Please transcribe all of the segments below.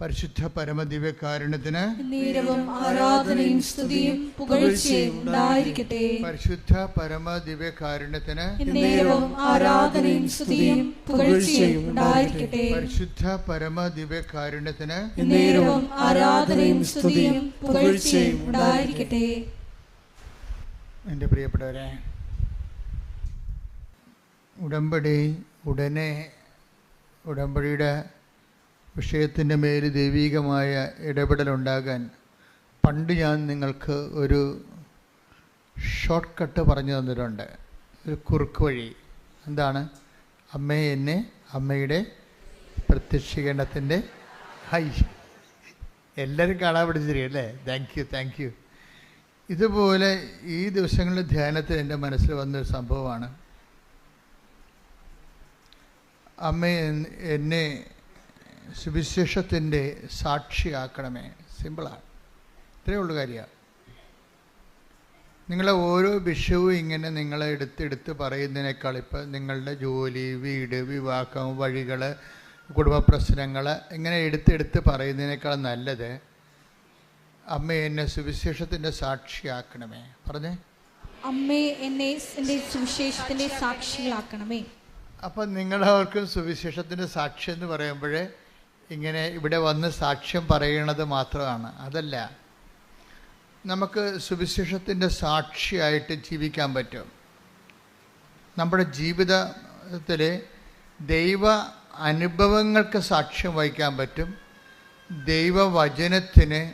പരിശുദ്ധ പരമദിവ്യകാരുണ്യത്തിന് നീരവും ആരാധനയും സ്തുതിയും പുകഴ്ചയും ഉണ്ടായിരിക്കട്ടെ. പരിശുദ്ധ പരമദിവ്യകാരുണ്യത്തിന് നീരവും ആരാധനയും സ്തുതിയും പുകഴ്ചയും ഉണ്ടായിരിക്കട്ടെ. പരിശുദ്ധ പരമദിവ്യകാരുണ്യത്തിന് നീരവും ആരാധനയും സ്തുതിയും പുകഴ്ചയും ഉണ്ടായിരിക്കട്ടെ. എന്റെ പ്രിയപ്പെട്ടവരെ ഉടമ്പടി ഉടനെ ഉടമ്പടിയുടെ വിഷയത്തിന്റെ മേൽ ദൈവീകമായ ഇടപെടലുണ്ടാകാൻ പണ്ട് ഞാൻ നിങ്ങൾക്ക് ഒരു ഷോർട്ട് കട്ട് പറഞ്ഞു തന്നിട്ടുണ്ട്. ഒരു കുറുക്ക് വഴി. എന്താണ്? അമ്മയെ എന്നെ അമ്മയുടെ പ്രത്യക്ഷീകരണത്തിന്റെ ഹൈ. എല്ലാവരും കാണാൻ പഠിച്ചിരിക്കും അല്ലേ? താങ്ക് യു താങ്ക് യു ഇതുപോലെ ഈ ദിവസങ്ങളിൽ ധ്യാനത്തിൽ എന്റെ മനസ്സിൽ വന്നൊരു സംഭവമാണ്. അമ്മ എന്നെ സുവിശേഷത്തിന്റെ സാക്ഷിയാക്കണമേ. സിമ്പിളാണ് ഇത്രയേ ഉള്ളൂ കാര്യമാണ് നിങ്ങളെ ഓരോ വിഷയവും ഇങ്ങനെ നിങ്ങളെ എടുത്തെടുത്ത് പറയുന്നതിനേക്കാൾ ഇപ്പം നിങ്ങളുടെ ജോലി വീട് വിവാഹം വഴികൾ കുടുംബ പ്രശ്നങ്ങൾ ഇങ്ങനെ എടുത്തെടുത്ത് പറയുന്നതിനേക്കാൾ നല്ലത് അമ്മ എന്നെ സുവിശേഷത്തിന്റെ സാക്ഷിയാക്കണമേ. പറഞ്ഞേ. അമ്മേ എന്നെ എന്റെ സുവിശേഷത്തിന്റെ സാക്ഷികളാക്കണമേ. അപ്പം നിങ്ങളവർക്കും സുവിശേഷത്തിന്റെ സാക്ഷി എന്ന് പറയുമ്പോൾ ഇങ്ങനെ ഇവിടെ വന്ന് സാക്ഷ്യം പറയണത് മാത്രമാണ്. അതല്ല നമുക്ക് സുവിശേഷത്തിന്റെ സാക്ഷിയായിട്ട് ജീവിക്കാൻ പറ്റും. നമ്മുടെ ജീവിതത്തിൽ ദൈവ അനുഭവങ്ങൾക്ക് സാക്ഷ്യം വഹിക്കാൻ പറ്റും. ദൈവവചനത്തിന്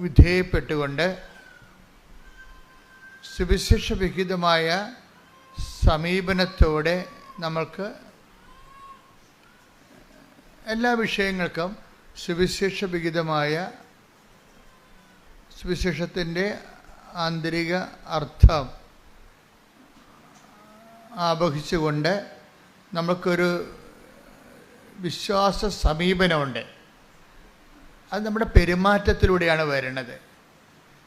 വിധേയപ്പെട്ടുകൊണ്ട് സുവിശേഷ വിഹിതമായ സമീപനത്തോടെ നമ്മൾക്ക് എല്ലാ വിഷയങ്ങൾക്കും സുവിശേഷ വിഹിതമായ സുവിശേഷത്തിന്റെ ആന്തരിക അർത്ഥം ആവഹിച്ചുകൊണ്ട് നമുക്കൊരു വിശ്വാസ സമീപനമുണ്ട്. അത് നമ്മുടെ പെരുമാറ്റത്തിലൂടെയാണ് വരുന്നത്.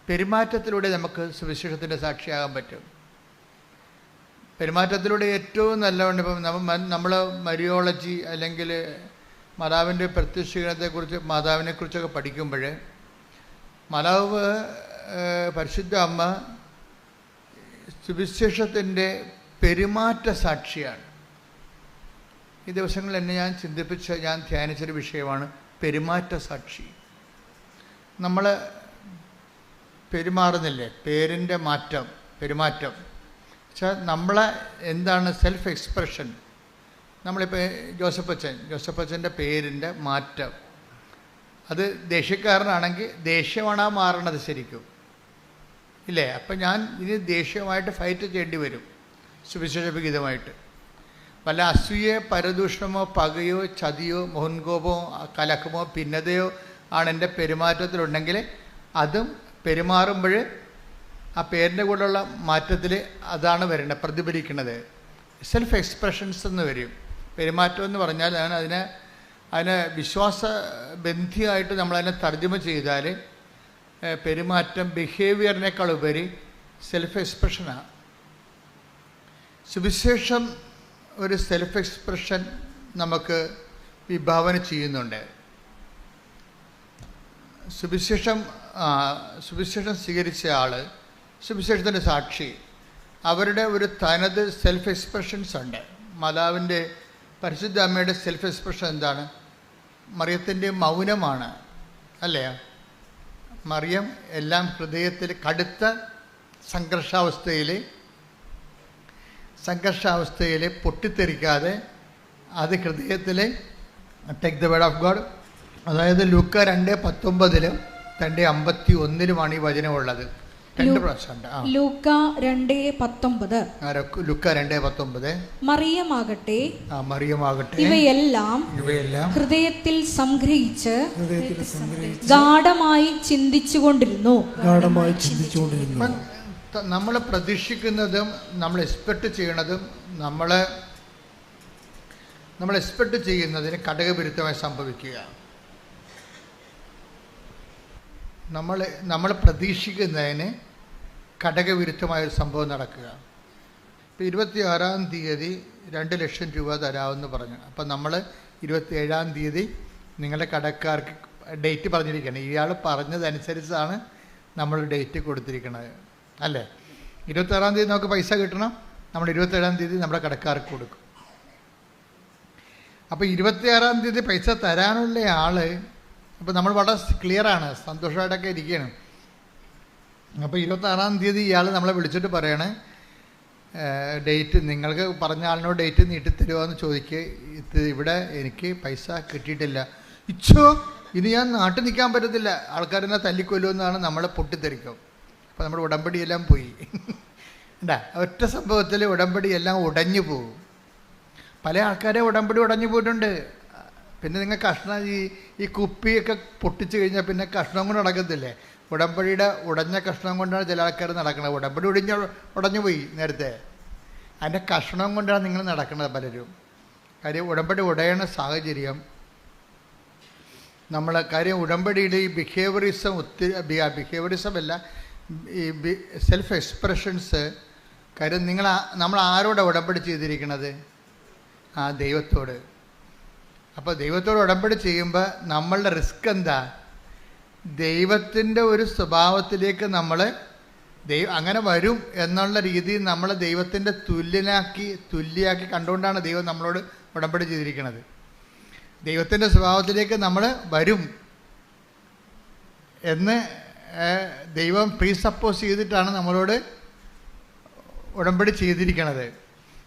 പെരുമാറ്റത്തിലൂടെ നമുക്ക് സുവിശേഷത്തിന്റെ സാക്ഷിയാകാൻ പറ്റും. പെരുമാറ്റത്തിലൂടെ ഏറ്റവും നല്ലതുകൊണ്ട് ഇപ്പം നമ്മൾ നമ്മൾ മരിയോളജി അല്ലെങ്കിൽ മാതാവിന്റെ പ്രത്യക്ഷീകരണത്തെക്കുറിച്ച് മാതാവിനെക്കുറിച്ചൊക്കെ പഠിക്കുമ്പോൾ മാതാവ് പരിശുദ്ധ അമ്മ സുവിശേഷത്തിന്റെ പെരുമാറ്റ സാക്ഷിയാണ്. ഈ ദിവസങ്ങളിൽ എന്നെ ഞാൻ ചിന്തിപ്പിച്ച ഞാൻ ധ്യാനിച്ചൊരു വിഷയമാണ് പെരുമാറ്റ സാക്ഷി. നമ്മൾ പെരുമാറുന്നില്ലേ? പേരിന്റെ മാറ്റം പെരുമാറ്റം. വെച്ചാൽ നമ്മളെ എന്താണ് സെൽഫ് എക്സ്പ്രഷൻ നമ്മളിപ്പോൾ ജോസഫ് അച്ഛൻ ജോസഫ് അച്ഛന്റെ പേരിന്റെ മാറ്റം. അത് ദേഷ്യക്കാരനാണെങ്കിൽ ദേഷ്യമാണ് മാറണത് ശരിക്കും. ഇല്ലേ? അപ്പം ഞാൻ ഇനി ദേഷ്യമായിട്ട് ഫൈറ്റ് ചെയ്യേണ്ടി വരും സുവിശേഷവിഹിതമായിട്ട് വല്ല അസൂയ പരദൂഷണമോ പകയോ ചതിയോ മോഹൻകോപമോ കലക്കമോ ഭിന്നതയോ ആണ് എന്റെ പെരുമാറ്റത്തിലുണ്ടെങ്കിൽ അതും പെരുമാറുമ്പോൾ ആ പേരിന്റെ കൂടെയുള്ള മാറ്റത്തിൽ അതാണ് വരുന്നത് പ്രതിഫലിക്കുന്നത്. സെൽഫ് എക്സ്പ്രഷൻസ് എന്ന് വരും. പെരുമാറ്റം എന്ന് പറഞ്ഞാൽ അതാണ് അതിനെ അതിനെ വിശ്വാസ ബന്ധിയായിട്ട് നമ്മളതിനെ തർജമ ചെയ്താൽ പെരുമാറ്റം ബിഹേവിയറിനേക്കാൾ ഉപരി സെൽഫ് എക്സ്പ്രഷനാണ് സുവിശേഷം ഒരു സെൽഫ് എക്സ്പ്രഷൻ നമുക്ക് വിഭാവന ചെയ്യുന്നുണ്ട്. സുവിശേഷം സുവിശേഷം സ്വീകരിച്ച ആൾ സുവിശേഷത്തിന്റെ സാക്ഷി അവരുടെ ഒരു തനത് സെൽഫ് എക്സ്പ്രഷൻസ് ഉണ്ട്. മാതാവിന്റെ പരിശുദ്ധ അമ്മയുടെ സെൽഫ് എക്സ്പ്രഷൻ എന്താണ്? മറിയത്തിന്റെ മൗനമാണ് അല്ലേ? മറിയം എല്ലാം ഹൃദയത്തിൽ കടുത്ത സംഘർഷാവസ്ഥയിൽ സംഘർഷാവസ്ഥയിൽ പൊട്ടിത്തെറിക്കാതെ അത് ഹൃദയത്തിൽ take the word of God അതായത് ലുക്ക രണ്ട് പത്തൊമ്പതിലും രണ്ട് അമ്പത്തി ഒന്നിലുമാണ് ഈ വചനമുള്ളത് രണ്ട് പ്രാവശ്യമുണ്ട്. ആ. ലൂക്ക രണ്ട് പത്തൊമ്പത്. ലുക്ക- ലുക്ക പത്തൊമ്പത്. മറിയമാകട്ടെ. ആ മറിയമാകട്ടെ. ഇവയെല്ലാം ഇവയെല്ലാം ഹൃദയത്തിൽ സംഗ്രഹിച്ച് ഹൃദയത്തിൽ സംഗ്രഹിച്ച് ഗാഠമായി ചിന്തിച്ചുകൊണ്ടിരുന്നു. ഗാഠമായി ചിന്തിച്ചുകൊണ്ടിരുന്നു. നമ്മൾ പ്രതീക്ഷിക്കുന്നതും നമ്മൾ എക്സ്പെക്ട് ചെയ്യണതും നമ്മൾ നമ്മൾ എക്സ്പെക്ട് ചെയ്യുന്നതിന് ഘടകവിരുദ്ധമായി സംഭവിക്കുക. നമ്മൾ നമ്മൾ പ്രതീക്ഷിക്കുന്നതിന് ഘടകവിരുദ്ധമായൊരു സംഭവം നടക്കുക. ഇപ്പോൾ ഇരുപത്തി ആറാം തീയതി രണ്ട് ലക്ഷം രൂപ തരാമെന്ന് പറഞ്ഞു. അപ്പം നമ്മൾ ഇരുപത്തി ഏഴാം തീയതി നിങ്ങളുടെ കടക്കാർക്ക് ഡേറ്റ് പറഞ്ഞിരിക്കണം ഇയാൾ പറഞ്ഞതനുസരിച്ചാണ് നമ്മൾ ഡേറ്റ് കൊടുത്തിരിക്കുന്നത് അല്ലേ? ഇരുപത്താറാം തീയതി നമുക്ക് പൈസ കിട്ടണം. നമ്മൾ ഇരുപത്തേഴാം തീയതി നമ്മുടെ കടക്കാർക്ക് കൊടുക്കും. അപ്പോൾ ഇരുപത്തിയാറാം തീയതി പൈസ തരാനുള്ള ആൾ അപ്പോൾ നമ്മൾ വളരെ ക്ലിയറാണ് സന്തോഷമായിട്ടൊക്കെ ഇരിക്കുകയാണ്. അപ്പോൾ ഇരുപത്താറാം തീയതി ഇയാൾ നമ്മളെ വിളിച്ചിട്ട് പറയണേ ഡേറ്റ് നിങ്ങൾക്ക് പറഞ്ഞ ആളിനോട് ഡേറ്റ് നീട്ടിത്തരുമോ എന്ന് ചോദിക്കുക ഇത് ഇവിടെ എനിക്ക് പൈസ കിട്ടിയിട്ടില്ല. ഇച്ചോ ഇനി ഞാൻ നാട്ടിൽ നിൽക്കാൻ പറ്റത്തില്ല. ആൾക്കാരെന്നെ തല്ലിക്കൊല്ലുമെന്നാണ് നമ്മളെ പൊട്ടിത്തെറിക്കും അപ്പോൾ നമ്മുടെ ഉടമ്പടി എല്ലാം പോയി. ഉണ്ടാ ഒറ്റ സംഭവത്തിൽ ഉടമ്പടി എല്ലാം ഉടഞ്ഞു പോകും പല ആൾക്കാരെ ഉടമ്പടി ഉടഞ്ഞു പോയിട്ടുണ്ട്. പിന്നെ നിങ്ങൾ കഷ്ണം ഈ ഈ കുപ്പിയൊക്കെ പൊട്ടിച്ചു കഴിഞ്ഞാൽ പിന്നെ കഷ്ണം കൊണ്ട് നടക്കത്തില്ലേ? ഉടമ്പടിയുടെ ഉടഞ്ഞ കഷ്ണം കൊണ്ടാണ് ചില ആൾക്കാർ നടക്കുന്നത് ഉടമ്പടി ഒടിഞ്ഞ ഉടഞ്ഞു പോയി നേരത്തെ. അതിന്റെ കഷ്ണം കൊണ്ടാണ് നിങ്ങൾ നടക്കുന്നത് പലരും. കാര്യം ഉടമ്പടി ഉടയണ സാഹചര്യം നമ്മൾ കാര്യം ഉടമ്പടിയിൽ ഈ ബിഹേവിയറിസം ഒത്തിരി ബിഹേവിയറിസം അല്ല ഈ സെൽഫ് എക്സ്പ്രഷൻസ് കാര്യം നിങ്ങൾ നമ്മൾ ആരോടാണ് ഉടമ്പടി ചെയ്തിരിക്കുന്നത് ആ ദൈവത്തോട്. അപ്പോൾ ദൈവത്തോട് ഉടമ്പടി ചെയ്യുമ്പോൾ നമ്മളുടെ റിസ്ക് എന്താ? ദൈവത്തിന്റെ ഒരു സ്വഭാവത്തിലേക്ക് നമ്മൾ ദൈവം അങ്ങനെ വരും എന്നുള്ള രീതിയിൽ നമ്മൾ ദൈവത്തിന്റെ തുല്യനാക്കി തുല്യാക്കി കണ്ടുകൊണ്ടാണ് ദൈവം നമ്മളോട് ഉടമ്പടി ചെയ്തിരിക്കുന്നത്. ദൈവത്തിന്റെ സ്വഭാവത്തിലേക്ക് നമ്മൾ വരും എന്ന് ദൈവം പ്രീ സപ്പോസ് ചെയ്തിട്ടാണ് നമ്മളോട് ഉടമ്പടി ചെയ്തിരിക്കണത്.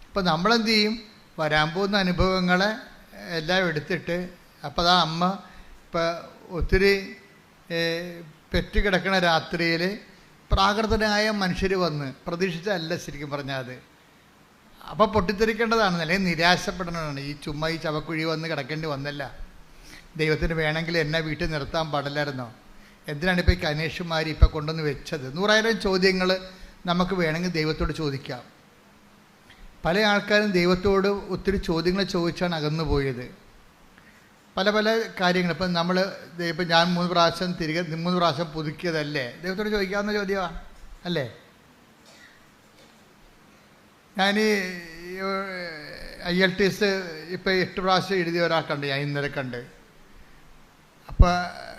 അപ്പോൾ നമ്മളെന്ത് ചെയ്യും? വരാൻ പോകുന്ന അനുഭവങ്ങളെ എല്ലാം എടുത്തിട്ട് അപ്പോൾ ആ അമ്മ ഇപ്പം ഒത്തിരി പെറ്റ് കിടക്കണ രാത്രിയിൽ പ്രാകൃതനായ മനുഷ്യർ വന്ന് പ്രതീക്ഷിച്ചല്ല ശരിക്കും പറഞ്ഞാൽ അത്. അപ്പോൾ പൊട്ടിത്തെറിക്കേണ്ടതാണ് അല്ലെങ്കിൽ നിരാശപ്പെടേണ്ടതാണ്. ഈ ചുമ്മാ ഈ ചവക്കുഴി വന്ന് കിടക്കേണ്ടി വന്നല്ല. ദൈവത്തിന് വേണമെങ്കിൽ എന്നെ വീട്ടിൽ നിർത്താൻ പാടില്ലായിരുന്നോ? എന്തിനാണ് ഇപ്പോൾ ഈ കനേഷുമാർ ഇപ്പോൾ കൊണ്ടുവന്ന് വെച്ചത്? നൂറായിരം ചോദ്യങ്ങൾ നമുക്ക് വേണമെങ്കിൽ ദൈവത്തോട് ചോദിക്കാം. പല ആൾക്കാരും ദൈവത്തോട് ഒത്തിരി ചോദ്യങ്ങൾ ചോദിച്ചാണ് അകന്നു പോയത്. പല പല കാര്യങ്ങൾ. ഇപ്പം നമ്മൾ ഇപ്പം ഞാൻ മൂന്ന് പ്രാവശ്യം തിരികെ മൂന്ന് പ്രാവശ്യം പുതുക്കിയതല്ലേ? ദൈവത്തോട് ചോദിക്കാവുന്ന ചോദ്യമാണ് അല്ലേ? ഞാൻ ഐ എൽ ടി എസ് ഇപ്പോൾ എട്ട് പ്രാവശ്യം എഴുതിയ ഒരാൾ കണ്ട് ഞാൻ ഇന്നലെ കണ്ട്. അപ്പോൾ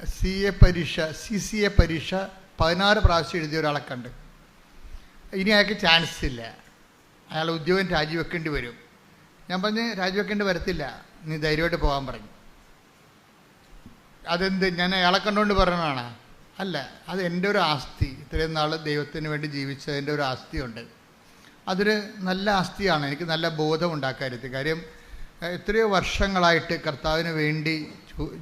സി എ പരീക്ഷ സി സി എ പരീക്ഷ പതിനാറ് പ്രാവശ്യം എഴുതിയ ഒരാളെ കണ്ട്. ഇനി അയാൾക്ക് ചാൻസ് ഇല്ല. അയാൾ ഉദ്യോഗം രാജിവെക്കേണ്ടി വരും. ഞാൻ പറഞ്ഞ് രാജിവെക്കേണ്ടി വരത്തില്ല. നീ ധൈര്യമായിട്ട് പോകാൻ പറഞ്ഞു അതെന്ത്? ഞാൻ അയാളെ കണ്ടുകൊണ്ട് പറഞ്ഞതാണ്? അല്ല അത് എന്റെ ഒരു ആസ്തി. ഇത്രയും നാൾ ദൈവത്തിന് വേണ്ടി ജീവിച്ചതിന്റെ ഒരു ആസ്തിയുണ്ട്. അതൊരു നല്ല ആസ്തിയാണ്. എനിക്ക് നല്ല ബോധം ഉണ്ടാക്കാരുത് കാര്യം എത്രയോ വർഷങ്ങളായിട്ട് കർത്താവിന് വേണ്ടി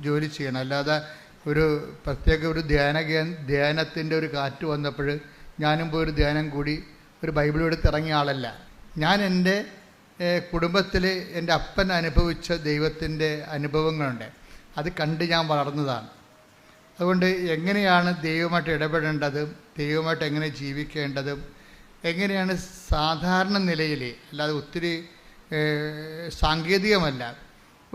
ജോലി ചെയ്യണം. അല്ലാതെ ഒരു പ്രത്യേക ഒരു ധ്യാന ധ്യാനത്തിന്റെ ഒരു കാറ്റ് വന്നപ്പോൾ ഞാനും പോയി ഒരു ധ്യാനം കൂടി ഒരു ബൈബിൾ എടുത്ത് ഇറങ്ങിയ ആളല്ല. ഞാൻ എന്റെ കുടുംബത്തിൽ എന്റെ അപ്പൻ അനുഭവിച്ച ദൈവത്തിന്റെ അനുഭവങ്ങളുണ്ട്. അത് കണ്ട് ഞാൻ വളർന്നതാണ്. അതുകൊണ്ട് എങ്ങനെയാണ് ദൈവമായിട്ട് ഇടപെടേണ്ടതും? ദൈവമായിട്ട് എങ്ങനെ ജീവിക്കേണ്ടതും? എങ്ങനെയാണ് സാധാരണ നിലയിൽ അല്ലാതെ ഒത്തിരി സാങ്കേതികമല്ല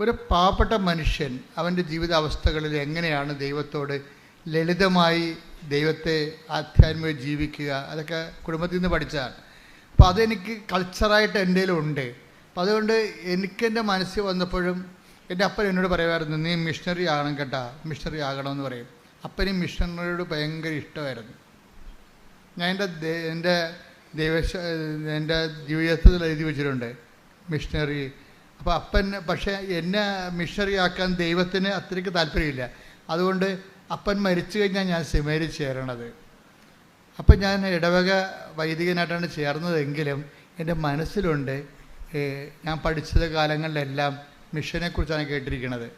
ഒരു പാവപ്പെട്ട മനുഷ്യൻ അവന്റെ ജീവിതാവസ്ഥകളിൽ എങ്ങനെയാണ് ദൈവത്തോട് ലളിതമായി ദൈവത്തെ ആധ്യാത്മിക ജീവിക്കുക? അതൊക്കെ കുടുംബത്തിൽ നിന്ന് പഠിച്ചതാണ്. അപ്പോൾ അതെനിക്ക് കൾച്ചറായിട്ട് എന്റെ ഉണ്ട് അപ്പോൾ അതുകൊണ്ട് എനിക്കെന്റെ മനസ്സിൽ വന്നപ്പോഴും എന്റെ അപ്പൻ എന്നോട് പറയുമായിരുന്നു നീ മിഷണറി ആകണം കേട്ടാ മിഷണറി ആകണമെന്ന് പറയും. അപ്പനും മിഷണറിയോട് ഭയങ്കര ഇഷ്ടമായിരുന്നു. ഞാൻ എന്റെ എന്റെ ദൈവ എന്റെ ജീവിതത്തിൽ എഴുതി വെച്ചിട്ടുണ്ട് മിഷണറി അപ്പോൾ അപ്പൻ പക്ഷേ എന്നെ മിഷണറി ആക്കാൻ ദൈവത്തിന് അത്രയ്ക്ക് താല്പര്യമില്ല. അതുകൊണ്ട് അപ്പൻ മരിച്ചു കഴിഞ്ഞാൽ ഞാൻ സെമേരി ചേരണത് അപ്പം ഞാൻ ഇടവക വൈദികനായിട്ടാണ് ചേർന്നതെങ്കിലും എന്റെ മനസ്സിലുണ്ട് ഞാൻ പഠിച്ചത് കാലങ്ങളിലെല്ലാം മിഷനെക്കുറിച്ചാണ് കേട്ടിരിക്കുന്നത്.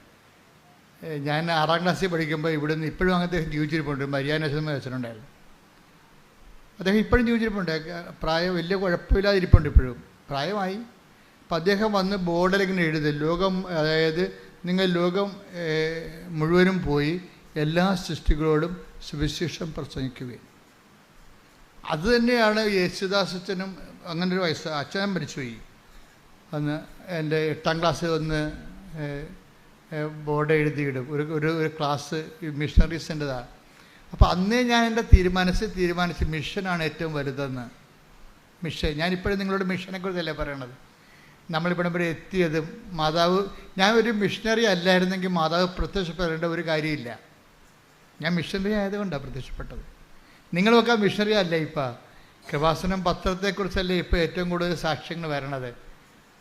ഞാൻ ആറാം ക്ലാസ്സിൽ പഠിക്കുമ്പോൾ ഇവിടുന്ന് ഇപ്പോഴും അങ്ങനത്തെ ജീവിച്ചിരിപ്പുണ്ട് മരിയാനസം വെച്ചിട്ടുണ്ടായിരുന്നു. അദ്ദേഹം ഇപ്പോഴും ജീവിച്ചിരിപ്പുണ്ട് പ്രായം വലിയ കുഴപ്പമില്ലാതിരിപ്പുണ്ട് ഇപ്പോഴും. പ്രായമായി. അപ്പം അദ്ദേഹം വന്ന് ബോർഡിൽ ഇങ്ങനെ എഴുതും ലോകം അതായത് നിങ്ങൾ ലോകം മുഴുവനും പോയി എല്ലാ സൃഷ്ടികളോടും സുവിശേഷം പ്രസംഗിക്കുകയും. അത് തന്നെയാണ് യേശുദാസ് അച്ഛനും അങ്ങനെ ഒരു വയസ്സ് അച്ഛനും മരിച്ചുപോയി. അന്ന് എന്റെ എട്ടാം ക്ലാസ്സിൽ വന്ന് ബോർഡ് എഴുതിയിടും. ഒരു ഒരു ഒരു ക്ലാസ് മിഷണറീസിന്റെതാണ് അപ്പോൾ അന്നേ ഞാൻ എന്റെ തീരുമാനിച്ച് തീരുമാനിച്ച് മിഷനാണ് ഏറ്റവും വലുതെന്ന്. മിഷൻ ഞാനിപ്പോഴും നിങ്ങളോട് മിഷനെക്കുറിച്ചല്ലേ പറയണത്? നമ്മളിവിടെ വരെ എത്തിയതും മാതാവ് ഞാൻ ഒരു മിഷണറി അല്ലായിരുന്നെങ്കിൽ മാതാവ് പ്രത്യക്ഷപ്പെടേണ്ട ഒരു കാര്യമില്ല. ഞാൻ മിഷണറി ആയതുകൊണ്ടാണ് പ്രത്യക്ഷപ്പെട്ടത്. നിങ്ങളുമൊക്കെ മിഷണറി അല്ലേ ഇപ്പോൾ കൃപാസനം പത്രത്തെക്കുറിച്ചല്ലേ ഇപ്പോൾ ഏറ്റവും കൂടുതൽ സാക്ഷ്യങ്ങൾ വരണത്?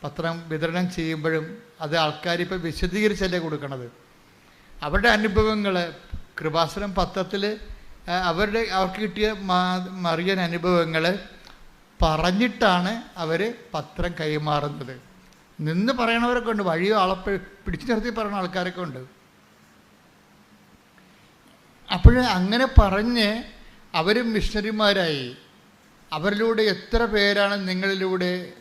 പത്രം വിതരണം ചെയ്യുമ്പോഴും അത് ആൾക്കാർ ഇപ്പോൾ വിശദീകരിച്ചല്ലേ കൊടുക്കണത്? അവരുടെ അനുഭവങ്ങൾ കൃപാസനം പത്രത്തിൽ അവരുടെ അവർക്ക് കിട്ടിയ മറിയൻ അനുഭവങ്ങൾ പറഞ്ഞിട്ടാണ് അവർ പത്രം കൈമാറുന്നത്. നിന്ന് പറയണവരൊക്കെ ഉണ്ട് വഴിയോ ആളെ പിടിച്ചു നിർത്തി പറയുന്ന ആൾക്കാരൊക്കെ ഉണ്ട്. അപ്പോൾ അങ്ങനെ പറഞ്ഞ് അവർ മിഷണറിമാരായി. അവരിലൂടെ എത്ര പേരാണ് നിങ്ങളിലൂടെ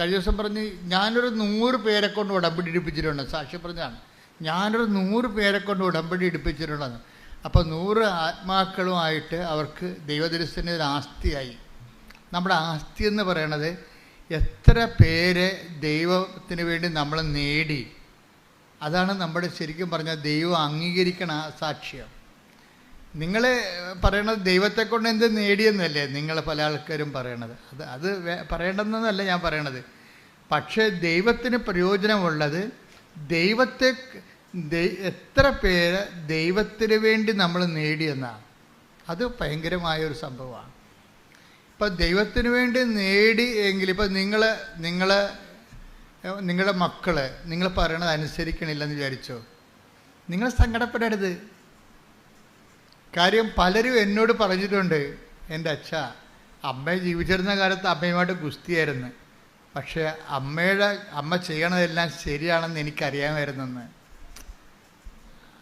കഴിഞ്ഞ ദിവസം പറഞ്ഞ് ഞാനൊരു നൂറ് പേരെ കൊണ്ട് ഉടമ്പടി എടുപ്പിച്ചിട്ടുണ്ട് സാക്ഷി പറഞ്ഞാണ് ഞാനൊരു നൂറ് പേരെ കൊണ്ട് ഉടമ്പടി എടുപ്പിച്ചിട്ടുണ്ടെന്ന് അപ്പോൾ നൂറ് ആത്മാക്കളുമായിട്ട് അവർക്ക് ദൈവദർശന ഒരു ആസ്തിയായി. നമ്മുടെ ആസ്തി എന്ന് പറയണത് എത്ര പേരെ ദൈവത്തിന് വേണ്ടി നമ്മൾ നേടി. അതാണ് നമ്മുടെ ശരിക്കും പറഞ്ഞാൽ ദൈവം അംഗീകരിക്കണ സാക്ഷ്യം. നിങ്ങൾ പറയണത് ദൈവത്തെ കൊണ്ട് എന്ത് നേടിയെന്നല്ലേ നിങ്ങൾ പല ആൾക്കാരും പറയണത്. അത് അത് പറയേണ്ടതെന്നല്ല ഞാൻ പറയണത്. പക്ഷേ ദൈവത്തിന് പ്രയോജനമുള്ളത് ദൈവത്തെ എത്ര പേര് ദൈവത്തിന് വേണ്ടി നമ്മൾ നേടിയെന്നാണ്. അത് ഭയങ്കരമായ ഒരു സംഭവമാണ്. ഇപ്പം ദൈവത്തിന് വേണ്ടി നേടി എങ്കിൽ ഇപ്പം നിങ്ങൾ നിങ്ങൾ നിങ്ങളുടെ മക്കൾ നിങ്ങൾ പറയണത് അനുസരിക്കണില്ലെന്ന് വിചാരിച്ചോ? നിങ്ങൾ സങ്കടപ്പെടരുത്. കാര്യം പലരും എന്നോട് പറഞ്ഞിട്ടുണ്ട് എന്റെ അച്ഛ അമ്മ ജീവിച്ചിരുന്ന കാലത്ത് അമ്മയുമായിട്ട് ഗുസ്തിയായിരുന്നു. പക്ഷേ അമ്മയുടെ അമ്മ ചെയ്യണതെല്ലാം ശരിയാണെന്ന് എനിക്കറിയാമായിരുന്നെന്ന്.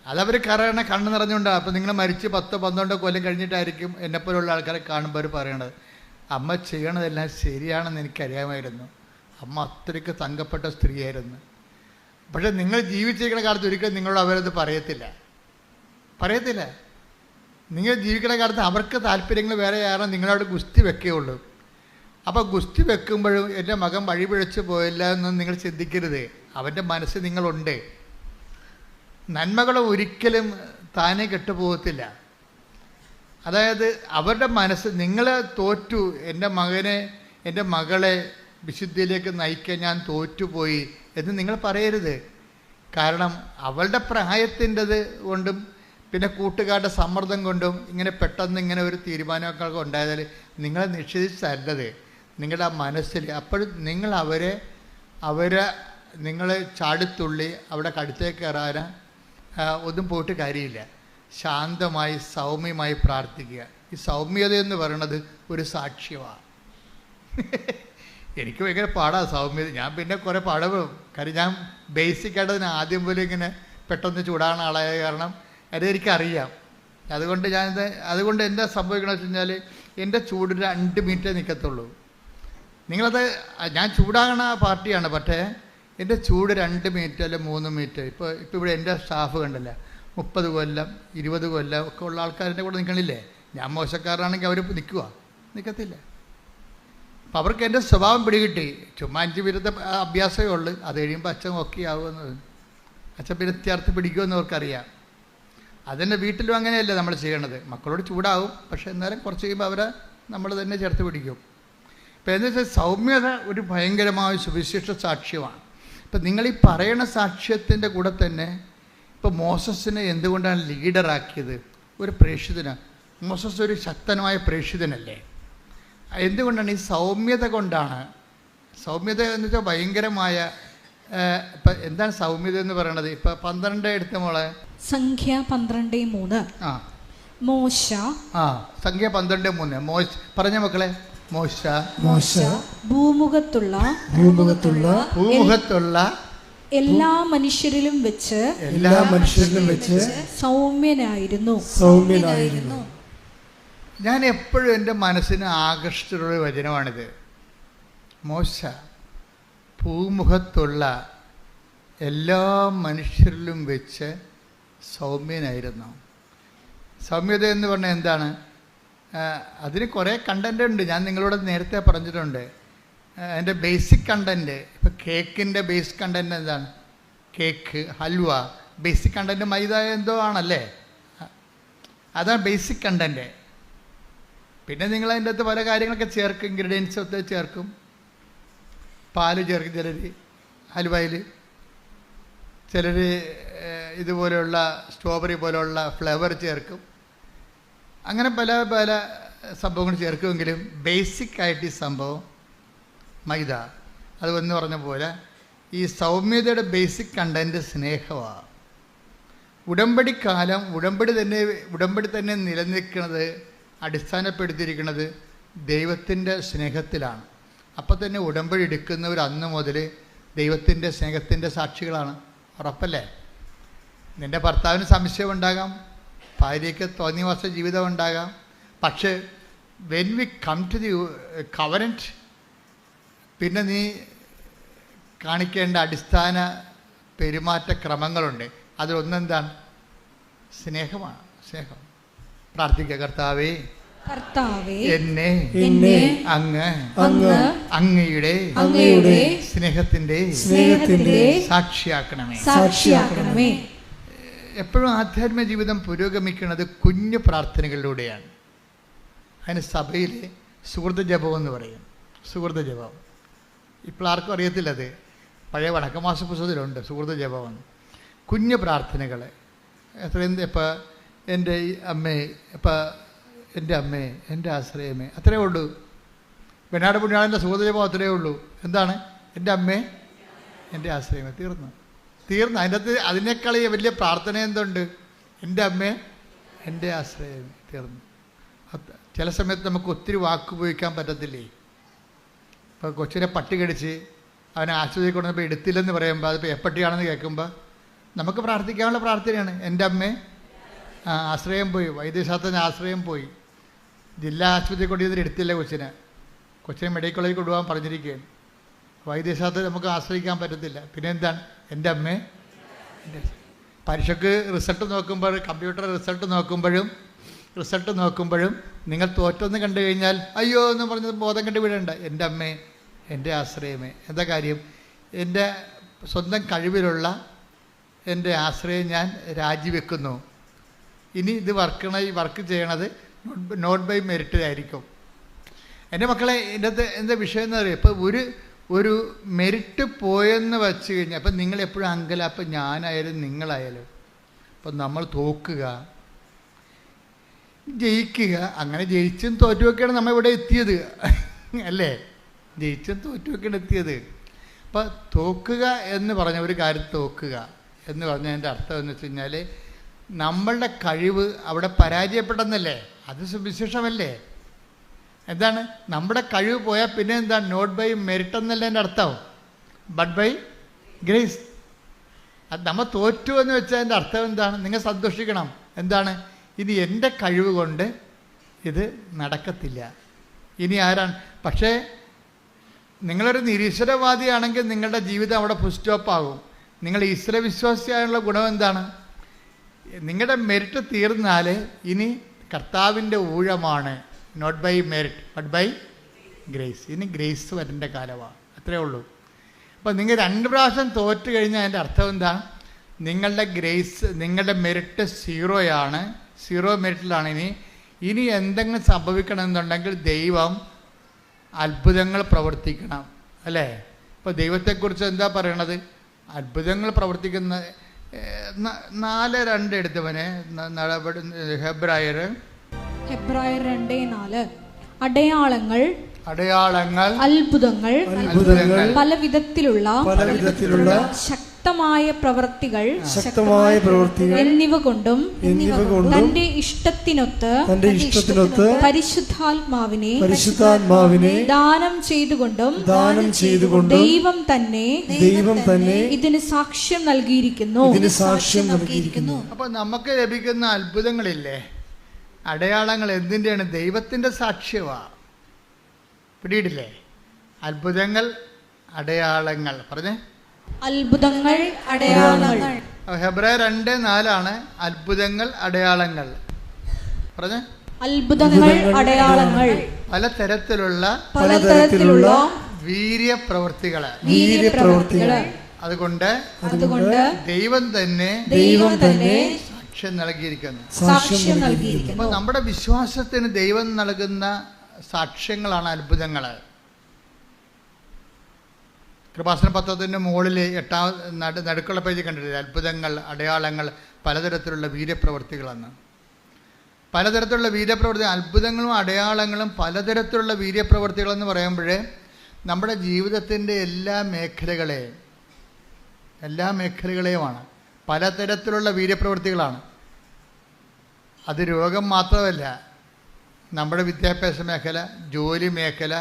അതവർ കറയണ കണ്ണ് നിറഞ്ഞുകൊണ്ടാണ് അപ്പോൾ നിങ്ങൾ മരിച്ച് പത്തോ പന്ത്രണ്ടോ കൊല്ലം കഴിഞ്ഞിട്ടായിരിക്കും എന്നെപ്പോലുള്ള ആൾക്കാരെ കാണുമ്പോൾ അവർ പറയണത്. അമ്മ ചെയ്യണതെല്ലാം ശരിയാണെന്ന് എനിക്കറിയാമായിരുന്നു. അമ്മ അത്രയ്ക്ക് തങ്കപ്പെട്ട സ്ത്രീയായിരുന്നു. പക്ഷേ നിങ്ങൾ ജീവിച്ചിരിക്കുന്ന കാലത്ത് ഒരിക്കലും നിങ്ങളോട് അവരത് പറയത്തില്ല. പറയത്തില്ല. നിങ്ങൾ ജീവിക്കുന്ന കാലത്ത് അവർക്ക് താല്പര്യങ്ങൾ വേറെ കാരണം നിങ്ങളവിടെ ഗുസ്തി വെക്കുകയുള്ളൂ. അപ്പോൾ ഗുസ്തി വെക്കുമ്പോഴും എന്റെ മകൻ വഴിപിഴച്ച് പോയില്ല എന്ന് നിങ്ങൾ ചിന്തിക്കരുത്. അവന്റെ മനസ്സ് നിങ്ങളുണ്ട്. നന്മകൾ ഒരിക്കലും താനെ കെട്ടുപോകത്തില്ല. അതായത് അവരുടെ മനസ്സ് നിങ്ങൾ തോറ്റു എന്റെ മകനെ എന്റെ മകളെ വിശുദ്ധിയിലേക്ക് നയിക്കാൻ ഞാൻ തോറ്റുപോയി എന്ന് നിങ്ങൾ പറയരുത്. കാരണം അവളുടെ പ്രായത്തിന്റെത് കൊണ്ടും പിന്നെ കൂട്ടുകാരുടെ സമ്മർദ്ദം കൊണ്ടും ഇങ്ങനെ പെട്ടെന്ന് ഇങ്ങനെ ഒരു തീരുമാനമൊക്കെ ഉണ്ടായതിൽ നിങ്ങളെ നിഷേധിച്ചല്ലത് നിങ്ങളുടെ ആ മനസ്സിൽ അപ്പോഴും നിങ്ങൾ അവരെ അവരെ നിങ്ങൾ ചാടിത്തുള്ളി അവിടെ കടുത്തേക്ക് കയറാൻ ഒന്നും പോയിട്ട് കാര്യമില്ല. ശാന്തമായി സൗമ്യമായി പ്രാർത്ഥിക്കുക. ഈ സൗമ്യത എന്ന് പറയുന്നത് ഒരു സാക്ഷ്യമാണ്. എനിക്ക് ഭയങ്കര പാടാണ് സൗമ്യത. ഞാൻ പിന്നെ കുറേ പാടവും. കാര്യം ഞാൻ ബേസിക്കായിട്ട് അതിന് ആദ്യം പോലും ഇങ്ങനെ പെട്ടെന്ന് ചൂടാണ് ആളായ കാരണം അത് എനിക്കറിയാം. അതുകൊണ്ട് ഞാൻ ഇത് അതുകൊണ്ട് എന്താ സംഭവിക്കണമെന്ന് വെച്ച് കഴിഞ്ഞാൽ എന്റെ ചൂട് രണ്ട് മിനിറ്റേ നിൽക്കത്തുള്ളൂ നിങ്ങളത് ഞാൻ ചൂടാകണ പാർട്ടിയാണ് പക്ഷേ എന്റെ ചൂട് രണ്ട് മിനിറ്റ് അല്ലെ മൂന്ന് മിനിറ്റ്. ഇപ്പോൾ ഇപ്പോൾ ഇവിടെ എന്റെ സ്റ്റാഫ് കണ്ടില്ല? മുപ്പത് കൊല്ലം ഇരുപത് കൊല്ലം ഒക്കെ ഉള്ള ആൾക്കാരുടെ കൂടെ നിൽക്കണില്ലേ ഞാൻ മോശക്കാരനാണെങ്കിൽ അവർ നിൽക്കുക നിൽക്കത്തില്ല അപ്പം അവർക്ക് എന്റെ സ്വഭാവം പിടികിട്ടി. ചുമ്മാ അഞ്ച് വിരുദ്ധ അഭ്യാസമേ ഉള്ളൂ. അത് കഴിയുമ്പോൾ അച്ഛൻ ഒക്കെ ആവുമെന്ന്. അച്ഛൻ പിന്നെ ചേർത്ത് പിടിക്കുമെന്ന് അവർക്കറിയാം. അതിന്റെ വീട്ടിലും അങ്ങനെയല്ല നമ്മൾ ചെയ്യണത്. മക്കളോട് ചൂടാവും. പക്ഷേ എന്നാലും കുറച്ച് കഴിയുമ്പോൾ അവരെ നമ്മൾ തന്നെ ചേർത്ത് പിടിക്കും. ഇപ്പം എന്താ വെച്ചാൽ സൗമ്യത ഒരു ഭയങ്കരമായ സുവിശേഷ സാക്ഷ്യമാണ്. ഇപ്പം നിങ്ങൾ ഈ പറയണ സാക്ഷ്യത്തിന്റെ കൂടെ തന്നെ ഇപ്പോൾ മോസസിനെ എന്തുകൊണ്ടാണ് ലീഡറാക്കിയത് ഒരു പ്രേക്ഷിതന്. മോസസ് ഒരു ശക്തനായ പ്രേക്ഷിതനല്ലേ? എന്തുകൊണ്ടാണ്? ഈ സൗമ്യത കൊണ്ടാണ്. സൗമ്യത എന്ന് വെച്ചാൽ ഭയങ്കരമായ ഇപ്പം എന്താണ് സൗമ്യത എന്ന് പറയണത്? ഇപ്പം പന്ത്രണ്ട് എടുത്ത മോളെ. സംഖ്യ പന്ത്രണ്ട് മൂന്ന്. ആ. മോശ. ആ സംഖ്യ പന്ത്രണ്ട് മൂന്ന്. മോശ പറഞ്ഞ മക്കളെ. മോശ. മോശ. ഭൂമുഖത്തുള്ള ഭൂമുഖത്തുള്ള ഭൂമുഖത്തുള്ള എല്ലാ മനുഷ്യരിലും വെച്ച് എല്ലാ മനുഷ്യരിലും വെച്ച് സൗമ്യനായിരുന്നു. സൗമ്യനായിരുന്നു. ഞാൻ എപ്പോഴും എന്റെ മനസ്സിനെ ആകർഷിച്ചിട്ടുള്ള വചനമാണിത്. മോശ. ഭൂമുഖത്തുള്ള എല്ലാ മനുഷ്യരിലും വെച്ച് സൗമ്യനായിരുന്നു. സൗമ്യത എന്ന് പറഞ്ഞാൽ എന്താണ്? അതിന് കുറേ കണ്ടന്റ് ഉണ്ട്. ഞാൻ നിങ്ങളോട് നേരത്തെ പറഞ്ഞിട്ടുണ്ട്. എന്റെ ബേസിക് കണ്ടന്റ് ഇപ്പോൾ കേക്കിന്റെ ബേസ് കണ്ടന്റ് എന്താണ്? കേക്ക് ഹൽവ ബേസിക് കണ്ടന്റ് മൈദ എന്തോ ആണല്ലേ? അതാണ് ബേസിക് കണ്ടന്റ് പിന്നെ നിങ്ങൾ അതിന്റെ അകത്ത് പല കാര്യങ്ങളൊക്കെ ചേർക്കും ഇൻഗ്രീഡിയൻസ് ഒക്കെ ചേർക്കും. പാൽ ചേർക്കും ചിലർ ഹലുവയിൽ ചിലർ ഇതുപോലെയുള്ള സ്ട്രോബെറി പോലെയുള്ള ഫ്ലേവർ ചേർക്കും. അങ്ങനെ പല പല സംഭവങ്ങൾ ചേർക്കുമെങ്കിലും ബേസിക് ആയിട്ട് ഈ സംഭവം മൈദ. അത് വന്ന് പറഞ്ഞ പോലെ ഈ സൗമ്യതയുടെ ബേസിക് കണ്ടന്റ് സ്നേഹമാണ് ഉടമ്പടി കാലം ഉടമ്പടി തന്നെ ഉടമ്പടി തന്നെ നിലനിൽക്കുന്നത് അടിസ്ഥാനപ്പെടുത്തിയിരിക്കുന്നത് ദൈവത്തിന്റെ സ്നേഹത്തിലാണ്. അപ്പം തന്നെ ഉടമ്പടി എടുക്കുന്നവർ അന്ന് മുതൽ ദൈവത്തിന്റെ സ്നേഹത്തിന്റെ സാക്ഷികളാണ്. ഉറപ്പല്ലേ? നിന്റെ ഭർത്താവിന് സംശയമുണ്ടാകാം ഭാര്യയ്ക്ക് തോന്നിവാസ ജീവിതം ഉണ്ടാകാം. പക്ഷേ when we come to the covenant പിന്നെ നീ കാണിക്കേണ്ട അടിസ്ഥാന പെരുമാറ്റ ക്രമങ്ങളുണ്ട്. അതിലൊന്നെന്താണ്? സ്നേഹമാണ്. സ്നേഹം. പ്രാർത്ഥിക്കുക കർത്താവേ. കർത്താവേ എന്നെ എന്നെ അങ്ങ് അങ്ങ് അങ്ങയുടെ അങ്ങയുടെ സ്നേഹത്തിന്റെ സ്നേഹത്തിന്റെ സാക്ഷിയാക്കണമേ. സാക്ഷിയാക്കണമേ. എപ്പോഴും ആധ്യാത്മ ജീവിതം പുരോഗമിക്കുന്നത് കുഞ്ഞു പ്രാർത്ഥനകളിലൂടെയാണ്. അതിന് സഭയിലെ സുഹൃത ജപം എന്ന് പറയും. സുഹൃത ജപം. ഇപ്പോൾ ആർക്കും അറിയത്തില്ല അത്. പഴയ വടക്കമാസ പുസ്തകത്തിലുണ്ട് സുഹൃത ജപം കുഞ്ഞു പ്രാർത്ഥനകൾ. എത്രയും ഇപ്പം എന്റെ അമ്മയെ അമ്മേ ഇപ്പം എന്റെ അമ്മേ എന്റെ ആശ്രയമേ. അത്രയേ ഉള്ളൂ. വെണ്ണാട് പുണ്യാളന്റെ സുഹൃത ജപം അത്രയേ ഉള്ളൂ. എന്താണ്? എന്റെ അമ്മേ എന്റെ ആശ്രയമേ. തീർന്നു. തീർന്നു. അതിന്റെ അകത്ത് അതിനേക്കാൾ വലിയ പ്രാർത്ഥന എന്തുണ്ട്? എന്റെ അമ്മേ എന്റെ ആശ്രയമേ. തീർന്നു. ചില സമയത്ത് നമുക്ക് ഒത്തിരി വാക്ക് ഉപയോഗിക്കാൻ പറ്റത്തില്ലേ? ഇപ്പോൾ കൊച്ചിനെ പട്ടി കടിച്ച് അവനെ ആശുപത്രി കൊണ്ടുവന്നപ്പോൾ എടുത്തില്ലെന്ന് പറയുമ്പോൾ അതിപ്പോൾ എപ്പട്ടിയാണെന്ന് കേൾക്കുമ്പോൾ നമുക്ക് പ്രാർത്ഥിക്കാനുള്ള പ്രാർത്ഥനയാണ്. എന്റെ അമ്മേ ആശ്രയം പോയി. വൈദ്യശാസ്ത്രത്തിന് ആശ്രയം പോയി. ജില്ലാ ആശുപത്രി കൊണ്ടുവന്നിട്ട് എടുത്തില്ല കൊച്ചിനെ. കൊച്ചിനെ മെഡിക്കൽ കോളേജിൽ കൊണ്ടുപോകാൻ പറഞ്ഞിരിക്കുകയാണ്. വൈദ്യശാസ്ത്രത്തെ നമുക്ക് ആശ്രയിക്കാൻ പറ്റത്തില്ല. പിന്നെ എന്താണ് എന്റെ അമ്മ. എന്റെ പരീക്ഷയ്ക്ക് റിസൾട്ട് നോക്കുമ്പോൾ കമ്പ്യൂട്ടർ റിസൾട്ട് നോക്കുമ്പോഴും റിസൾട്ട് നോക്കുമ്പോഴും നിങ്ങൾ തോറ്റെന്ന് കണ്ടു കഴിഞ്ഞാൽ അയ്യോ എന്ന് പറഞ്ഞത് ബോധം കണ്ടു വീഴണ്ട എന്റെ അമ്മ എന്റെ ആശ്രയമേ. എന്താ കാര്യം? എന്റെ സ്വന്തം കഴിവിലുള്ള എന്റെ ആശ്രയം ഞാൻ രാജിവെക്കുന്നു. ഇനി ഇത് വർക്കണ ഈ വർക്ക് ചെയ്യണത് നോട്ട് ബൈ മെറിറ്റിലായിരിക്കും എന്റെ മക്കളെ ഇതിന്റെ എന്താ വിഷയം എന്ന് പറയുക ഇപ്പോൾ ഒരു ഒരു മെറിറ്റ് പോയെന്ന് വെച്ച് കഴിഞ്ഞാൽ അപ്പം നിങ്ങൾ എപ്പോഴും അങ്കല അപ്പം ഞാനായാലും നിങ്ങളായാലും അപ്പം നമ്മൾ തോക്കുക ജയിക്കുക അങ്ങനെ ജയിച്ചും തോറ്റുമൊക്കെയാണ് നമ്മൾ ഇവിടെ എത്തിയത്. അല്ലേ? ജയിച്ചും തോറ്റുമൊക്കെയാണ് എത്തിയത്. അപ്പം തോക്കുക എന്ന് പറഞ്ഞ ഒരു കാര്യം തോക്കുക എന്ന് പറഞ്ഞതിന്റെ അർത്ഥം എന്ന് വെച്ച് കഴിഞ്ഞാൽ നമ്മളുടെ കഴിവ് അവിടെ പരാജയപ്പെട്ടെന്നല്ലേ? അത് സുവിശേഷമല്ലേ എന്താണ്? നമ്മുടെ കഴിവ് പോയാൽ പിന്നെ എന്താണ് നോട്ട് ബൈ മെറിറ്റ് എന്നല്ല എന്റെ അർത്ഥം. ബട്ട് ബൈ ഗ്രേസ് അത് നമ്മൾ തോറ്റു എന്ന് വെച്ചാൽ എന്റെ അർത്ഥം എന്താണ്? നിങ്ങൾ സന്തോഷിക്കണം. എന്താണ്? ഇത് എന്റെ കഴിവ് കൊണ്ട് ഇത് നടക്കത്തില്ല. ഇനി ആരാണ്? പക്ഷേ നിങ്ങളൊരു നിരീശ്വരവാദിയാണെങ്കിൽ നിങ്ങളുടെ ജീവിതം അവിടെ ഫുൾ സ്റ്റോപ്പ് ആകും. നിങ്ങൾ ഈശ്വര വിശ്വാസിയായുള്ള ഗുണം എന്താണ്? നിങ്ങളുടെ മെറിറ്റ് തീർന്നാൽ ഇനി കർത്താവിന്റെ ഊഴമാണ് not by merit but by grace ഇനി ഗ്രേസ് വരേണ്ട കാലമാണ്. അത്രേ ഉള്ളൂ. അപ്പോൾ നിങ്ങൾ രണ്ട് പ്രാവശ്യം തോറ്റു കഴിഞ്ഞാൽ അതിന്റെ അർത്ഥം എന്താ? നിങ്ങളുടെ ഗ്രേസ് നിങ്ങളുടെ മെറിറ്റ് സീറോയാണ് സീറോ മെറിറ്റിലാണ് ഇനി. ഇനി എന്തെങ്കിലും സംഭവിക്കണമെന്നുണ്ടെങ്കിൽ ദൈവം അത്ഭുതങ്ങൾ പ്രവർത്തിക്കണം. അല്ലേ? ഇപ്പോൾ ദൈവത്തെക്കുറിച്ച് എന്താ പറയണത്? അത്ഭുതങ്ങൾ പ്രവർത്തിക്കുന്ന നാല് രണ്ട് എടുത്തവനെ നടപടി ഹെബ്രായർ. ഹെബ്രായർ രണ്ടേ നാല്. അടയാളങ്ങൾ അടയാളങ്ങൾ അത്ഭുതങ്ങൾ അത്ഭുതങ്ങൾ പല വിധത്തിലുള്ള പല വിധത്തിലുള്ള ശക്തമായ പ്രവൃത്തികൾ ശക്തമായ പ്രവൃത്തികൾ എന്നിവ കൊണ്ടും എന്നിവ കൊണ്ടും തന്റെ ഇഷ്ടത്തിനൊത്ത് തന്റെ ഇഷ്ടത്തിനൊത്ത് പരിശുദ്ധാത്മാവിനെ പരിശുദ്ധാത്മാവിനെ ദാനം ചെയ്തുകൊണ്ടും ദാനം ചെയ്തുകൊണ്ടും ദൈവം തന്നെ ദൈവം തന്നെ ഇതിന് സാക്ഷ്യം നൽകിയിരിക്കുന്നു. ഇതിന് സാക്ഷ്യം നൽകിയിരിക്കുന്നു. അപ്പൊ നമുക്ക് ലഭിക്കുന്ന അത്ഭുതങ്ങളില്ലേ? അടയാളങ്ങൾ എന്തിന്റെയാണ്? ദൈവത്തിന്റെ സാക്ഷ്യമാണ് പിടിയിടില്ലേ? അത്ഭുതങ്ങൾ അടയാളങ്ങൾ. പറഞ്ഞേ. അത്ഭുതങ്ങൾ അടയാളങ്ങൾ. ഹെബ്രായ രണ്ട് നാലാണ് അത്ഭുതങ്ങൾ അടയാളങ്ങൾ. പറഞ്ഞേ? അത്ഭുതങ്ങൾ അടയാളങ്ങൾ. പലതരത്തിലുള്ള പലതരത്തിലുള്ള വീര്യപ്രവൃത്തികൾ വീര്യപ്രവൃത്തികൾ അതുകൊണ്ട് അതുകൊണ്ട് ദൈവം തന്നെ ദൈവം തന്നെ സാക്ഷ്യം നൽകിയിരിക്കുന്നു. സാക്ഷ്യം നൽകിയിരിക്കുന്നു. നമ്മുടെ വിശ്വാസത്തിന് ദൈവം നൽകുന്ന സാക്ഷ്യങ്ങളാണ് അത്ഭുതങ്ങൾ കൃപാസന പത്രത്തിന്റെ മുകളിൽ എട്ടാം നട നടുക്കുള്ള പേജ് കണ്ടിട്ടില്ല? അത്ഭുതങ്ങൾ അടയാളങ്ങൾ പലതരത്തിലുള്ള വീര്യപ്രവൃത്തികളെന്ന് പലതരത്തിലുള്ള വീര്യപ്രവൃത്തി അത്ഭുതങ്ങളും അടയാളങ്ങളും പലതരത്തിലുള്ള വീര്യപ്രവൃത്തികളെന്ന് പറയുമ്പോൾ നമ്മുടെ ജീവിതത്തിന്റെ എല്ലാ മേഖലകളെ എല്ലാ മേഖലകളെയുമാണ് പലതരത്തിലുള്ള വീര്യപ്രവൃത്തികളാണ്. അത് രോഗം മാത്രമല്ല നമ്മുടെ വിദ്യാഭ്യാസ മേഖല ജോലി മേഖല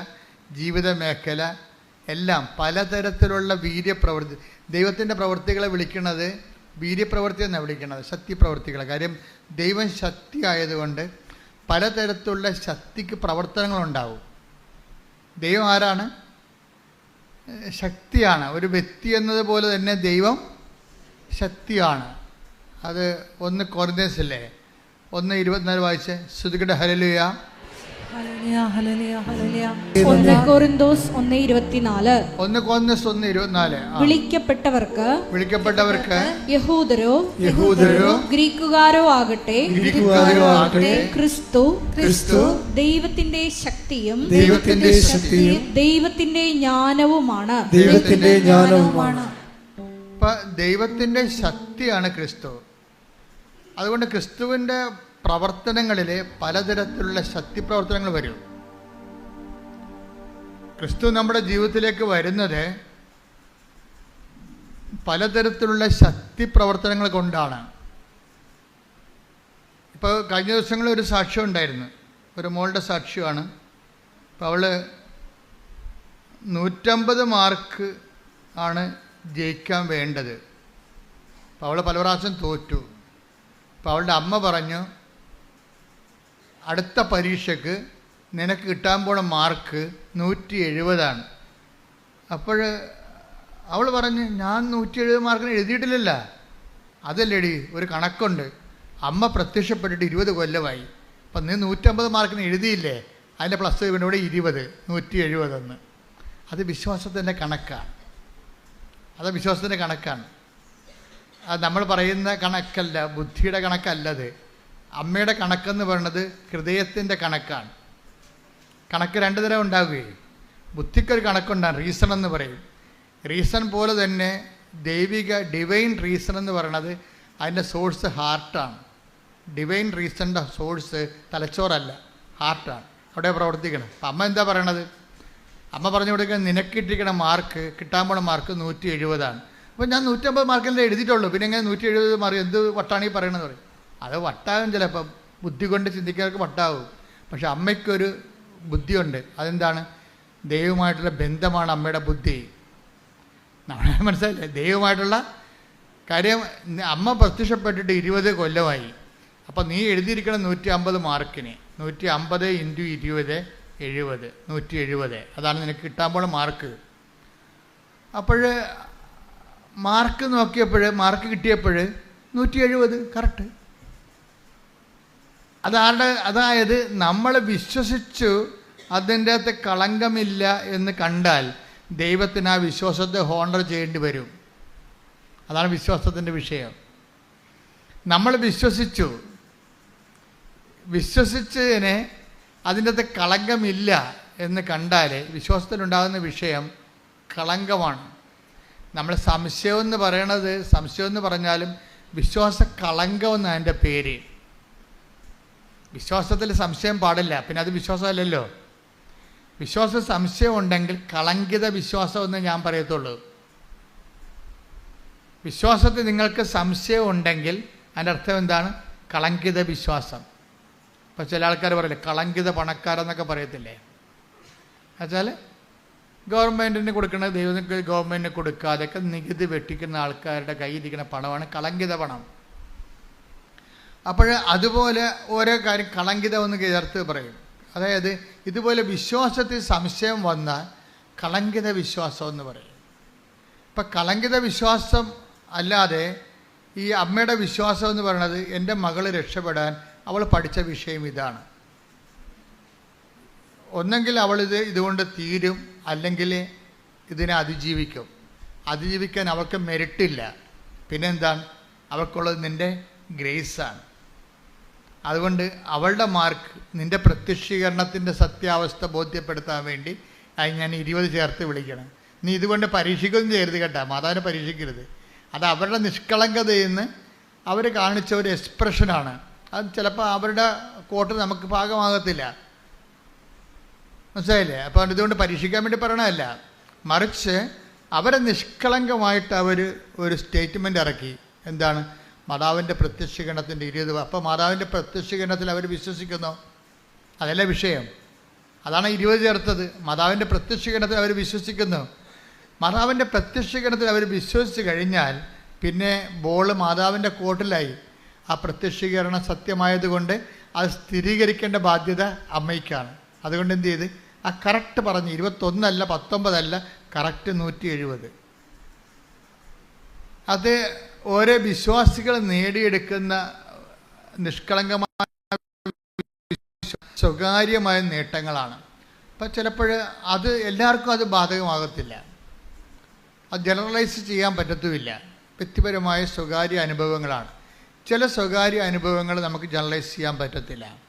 ജീവിത മേഖല എല്ലാം പലതരത്തിലുള്ള വീര്യപ്രവൃത്തി ദൈവത്തിന്റെ പ്രവൃത്തികളെ വിളിക്കുന്നത് വീര്യപ്രവൃത്തി എന്നാണ് വിളിക്കുന്നത്? ശക്തിപ്രവൃത്തികളെ. കാര്യം ദൈവം ശക്തി ആയതുകൊണ്ട് പലതരത്തിലുള്ള ശക്തിക്ക് പ്രവർത്തനങ്ങളുണ്ടാവും. ദൈവം ആരാണ്? ശക്തിയാണ്. ഒരു വ്യക്തി എന്നതുപോലെ തന്നെ ദൈവം ശക്തിയാണ്. അത് ഒന്ന് കോർന്നേഴ്സില്ലേ ഒന്ന് ഇരുപത്തിനാല് വായിച്ച്? ശ്രുതികട ഹരലുയ. ഒന്ന് കൊറിന്തോസ് ഒന്ന് ഇരുപത്തിനാല്. ഒന്ന് കോർന്നേഴ്സ് ഒന്ന് ഇരുപത്തിനാല്. വിളിക്കപ്പെട്ടവർക്ക് വിളിക്കപ്പെട്ടവർക്ക് യഹൂദരോ യഹൂദരോ ഗ്രീക്കുകാരോ ആകട്ടെ ഗ്രീക്കുകാരോ ആകട്ടെ ക്രിസ്തു ക്രിസ്തു ദൈവത്തിന്റെ ശക്തിയും ദൈവത്തിന്റെ ശക്തിയും ദൈവത്തിന്റെ ജ്ഞാനവുമാണ്. ദൈവത്തിന്റെ ജ്ഞാനവുമാണ്. ദൈവത്തിന്റെ ശക്തിയാണ് ക്രിസ്തു. അതുകൊണ്ട് ക്രിസ്തുവിന്റെ പ്രവർത്തനങ്ങളിൽ പലതരത്തിലുള്ള ശക്തി പ്രവർത്തനങ്ങൾ വരും. ക്രിസ്തു നമ്മുടെ ജീവിതത്തിലേക്ക് വരുന്നത് പലതരത്തിലുള്ള ശക്തി പ്രവർത്തനങ്ങൾ കൊണ്ടാണ്. ഇപ്പോൾ കഴിഞ്ഞ ദിവസങ്ങളിൽ ഒരു സാക്ഷ്യം ഉണ്ടായിരുന്നു. ഒരു മോളുടെ സാക്ഷ്യമാണ്. അപ്പോൾ അവൾ നൂറ്റമ്പത് മാർക്ക് ആണ് ജയിക്കാൻ വേണ്ടത്. അപ്പോൾ അവൾ പല പ്രാവശ്യം തോറ്റു. അപ്പോൾ അവളുടെ അമ്മ പറഞ്ഞു അടുത്ത പരീക്ഷയ്ക്ക് നിനക്ക് കിട്ടാൻ പോണ മാർക്ക് നൂറ്റി എഴുപതാണ് അപ്പോൾ അവൾ പറഞ്ഞു ഞാൻ നൂറ്റി എഴുപത് മാർക്കിന് എഴുതിയിട്ടില്ലല്ല. അതല്ലേടി ഒരു കണക്കുണ്ട്. അമ്മ പ്രത്യക്ഷപ്പെട്ടിട്ട് ഇരുപത് കൊല്ലമായി. അപ്പം നീ നൂറ്റമ്പത് മാർക്കിന് എഴുതിയില്ലേ? അതിന്റെ പ്ലസ് പിന്നെ ഇവിടെ ഇരുപത് നൂറ്റി എഴുപതെന്ന് അത് വിശ്വാസത്തിന്റെ കണക്കാണ്. അത് വിശ്വാസത്തിന്റെ കണക്കാണ്. അത് നമ്മൾ പറയുന്ന കണക്കല്ല ബുദ്ധിയുടെ കണക്കല്ലത്. അമ്മയുടെ കണക്കെന്ന് പറയുന്നത് ഹൃദയത്തിന്റെ കണക്കാണ്. കണക്ക് രണ്ട് തരം ഉണ്ടാവുകയും. ബുദ്ധിക്കൊരു കണക്കുണ്ടാകും റീസൺ എന്ന് പറയും. റീസൺ പോലെ തന്നെ ദൈവിക ഡിവൈൻ റീസൺ എന്ന് പറയുന്നത് അതിന്റെ സോഴ്സ് ഹാർട്ടാണ് ഡിവൈൻ റീസണിന്റെ സോഴ്സ് തലച്ചോറല്ല ഹാർട്ടാണ് അവിടെ പ്രവർത്തിക്കണം. അപ്പം അമ്മ എന്താ പറയണത്? അമ്മ പറഞ്ഞു കൊടുക്കുക നിനക്കിട്ടിരിക്കണ മാർക്ക് കിട്ടാൻ പോണ മാർക്ക് നൂറ്റി എഴുപതാണ്. അപ്പോൾ ഞാൻ നൂറ്റമ്പത് മാർക്കല്ലേ എഴുതിയിട്ടുള്ളൂ. പിന്നെ എങ്ങനെ നൂറ്റി എഴുപത് മാർക്ക് എന്ത് വട്ടാണ് പറയണത് പറയും? അത് വട്ടാകും ചിലപ്പം. ബുദ്ധി കൊണ്ട് ചിന്തിക്കുന്നവർക്ക് വട്ടാവും പക്ഷെ അമ്മയ്ക്കൊരു ബുദ്ധിയുണ്ട്. അതെന്താണ്? ദൈവമായിട്ടുള്ള ബന്ധമാണ് അമ്മയുടെ ബുദ്ധി. നമ്മളെ മനസ്സിലായില്ലേ? ദൈവമായിട്ടുള്ള കാര്യം അമ്മ പ്രത്യക്ഷപ്പെട്ടിട്ട് ഇരുപത് കൊല്ലമായി. അപ്പം നീ എഴുതിയിരിക്കണം നൂറ്റി അമ്പത് മാർക്കിന്. നൂറ്റി അമ്പത് ഇന്റു ഇരുപത് എഴുപത്. നൂറ്റി എഴുപത് അതാണ് നിനക്ക് കിട്ടാൻ പോണ മാർക്ക്. അപ്പോൾ മാർക്ക് നോക്കിയപ്പോൾ മാർക്ക് കിട്ടിയപ്പോൾ നൂറ്റി എഴുപത് കറക്റ്റ്. അതാണ്ട് അതായത് നമ്മൾ വിശ്വസിച്ചു അതിന്റെ അകത്ത് കളങ്കമില്ല എന്ന് കണ്ടാൽ ദൈവത്തിന് ആ വിശ്വാസത്തെ ഹോണർ ചെയ്യേണ്ടി വരും. അതാണ് വിശ്വാസത്തിന്റെ വിഷയം. നമ്മൾ വിശ്വസിച്ചു. വിശ്വസിച്ചതിനെ അതിന്റെ അകത്ത് കളങ്കമില്ല എന്ന് കണ്ടാൽ വിശ്വാസത്തിലുണ്ടാകുന്ന വിഷയം കളങ്കമാണ്. നമ്മൾ സംശയം എന്ന് പറയണത് സംശയം എന്ന് പറഞ്ഞാലും വിശ്വാസ കളങ്കം എന്നാണ് അതിന്റെ പേര്. വിശ്വാസത്തിൽ സംശയം പാടില്ല. പിന്നെ അത് വിശ്വാസമല്ലല്ലോ. വിശ്വാസ സംശയം ഉണ്ടെങ്കിൽ കളങ്കിത വിശ്വാസം എന്ന് ഞാൻ പറയത്തുള്ളൂ. വിശ്വാസത്തിൽ നിങ്ങൾക്ക് സംശയം ഉണ്ടെങ്കിൽ അതിന്റെ അർത്ഥം എന്താണ്? കളങ്കിത വിശ്വാസം. ഇപ്പം ചില ആൾക്കാർ പറയില്ലേ കളങ്കിത പണക്കാരെന്നൊക്കെ പറയത്തില്ലേ? എന്നുവെച്ചാൽ ഗവൺമെന്റിന് കൊടുക്കുന്ന ദൈവത്തിന് ഗവൺമെന്റിന് കൊടുക്കാതെയൊക്കെ നികുതി വെട്ടിക്കുന്ന ആൾക്കാരുടെ കയ്യിലിരിക്കുന്ന പണമാണ് കളങ്കിത പണം. അപ്പോൾ അതുപോലെ ഓരോ കാര്യം കളങ്കിത ഒന്ന് ചേർത്ത് പറയും. അതായത് ഇതുപോലെ വിശ്വാസത്തിൽ സംശയം വന്നാൽ കളങ്കിത വിശ്വാസം എന്ന് പറയും. ഇപ്പം കളങ്കിത വിശ്വാസം അല്ലാതെ ഈ അമ്മയുടെ വിശ്വാസം എന്ന് പറയുന്നത് എന്റെ മകൾ രക്ഷപ്പെടാൻ അവൾ പഠിച്ച വിഷയം ഇതാണ്. ഒന്നെങ്കിൽ അവളിത് ഇതുകൊണ്ട് തീരും അല്ലെങ്കിൽ ഇതിനെ അതിജീവിക്കും. അതിജീവിക്കാൻ അവൾക്ക് മെരിട്ടില്ല പിന്നെന്താണ്? അവൾക്കുള്ളത് നിന്റെ ഗ്രേസാണ്. അതുകൊണ്ട് അവളുടെ മാർക്ക് നിന്റെ പ്രത്യക്ഷീകരണത്തിന്റെ സത്യാവസ്ഥ ബോധ്യപ്പെടുത്താൻ വേണ്ടി അത് ഞാൻ ഇരുപത് ചേർത്ത് വിളിക്കണം. നീ ഇതുകൊണ്ട് പരീക്ഷിക്കുകയും ചെയ്യരുത് കേട്ടോ. മാതാവിനെ പരീക്ഷിക്കരുത്. അത് അവരുടെ നിഷ്കളങ്കതയിൽ നിന്ന് അവർ കാണിച്ച ഒരു എക്സ്പ്രഷനാണ് അത് ചിലപ്പോൾ അവരുടെ കോട്ട് നമുക്ക് പാകമാകത്തില്ല. മനസ്സിലായില്ലേ? അപ്പോൾ ഇതുകൊണ്ട് പരീക്ഷിക്കാൻ വേണ്ടി പറയണമല്ല മറിച്ച് അവരെ നിഷ്കളങ്കമായിട്ട് അവർ ഒരു സ്റ്റേറ്റ്മെന്റ് ഇറക്കി. എന്താണ്? മാതാവിന്റെ പ്രത്യക്ഷീകരണത്തിന്റെ ഇരുപത് അപ്പോൾ മാതാവിന്റെ പ്രത്യക്ഷീകരണത്തിൽ അവർ വിശ്വസിക്കുന്നു. അതല്ല വിഷയം? അതാണ് ഇരുപത് ചേർത്തത്. മാതാവിന്റെ പ്രത്യക്ഷീകരണത്തിൽ അവർ വിശ്വസിക്കുന്നു. മാതാവിന്റെ പ്രത്യക്ഷീകരണത്തിൽ അവർ വിശ്വസിച്ച് കഴിഞ്ഞാൽ പിന്നെ ബോൾ മാതാവിന്റെ കോട്ടിലായി. ആ പ്രത്യക്ഷീകരണം സത്യമായതുകൊണ്ട് അത് സ്ഥിരീകരിക്കേണ്ട ബാധ്യത അമ്മയ്ക്കാണ്. അതുകൊണ്ട് എന്ത് ചെയ്ത്? ആ കറക്റ്റ് പറഞ്ഞ് ഇരുപത്തൊന്നല്ല പത്തൊമ്പതല്ല കറക്റ്റ് നൂറ്റി എഴുപത് അത് ഓരോ വിശ്വാസികൾ നേടിയെടുക്കുന്ന നിഷ്കളങ്കമായ സ്വകാര്യമായ നേട്ടങ്ങളാണ്. അപ്പം ചിലപ്പോൾ അത് എല്ലാവർക്കും അത് ബാധകമാകത്തില്ല. അത് ജനറലൈസ് ചെയ്യാൻ പറ്റത്തുമില്ല. വ്യക്തിപരമായ സ്വകാര്യ അനുഭവങ്ങളാണ്. ചില സ്വകാര്യ അനുഭവങ്ങൾ നമുക്ക് ജനറലൈസ് ചെയ്യാൻ പറ്റത്തില്ല.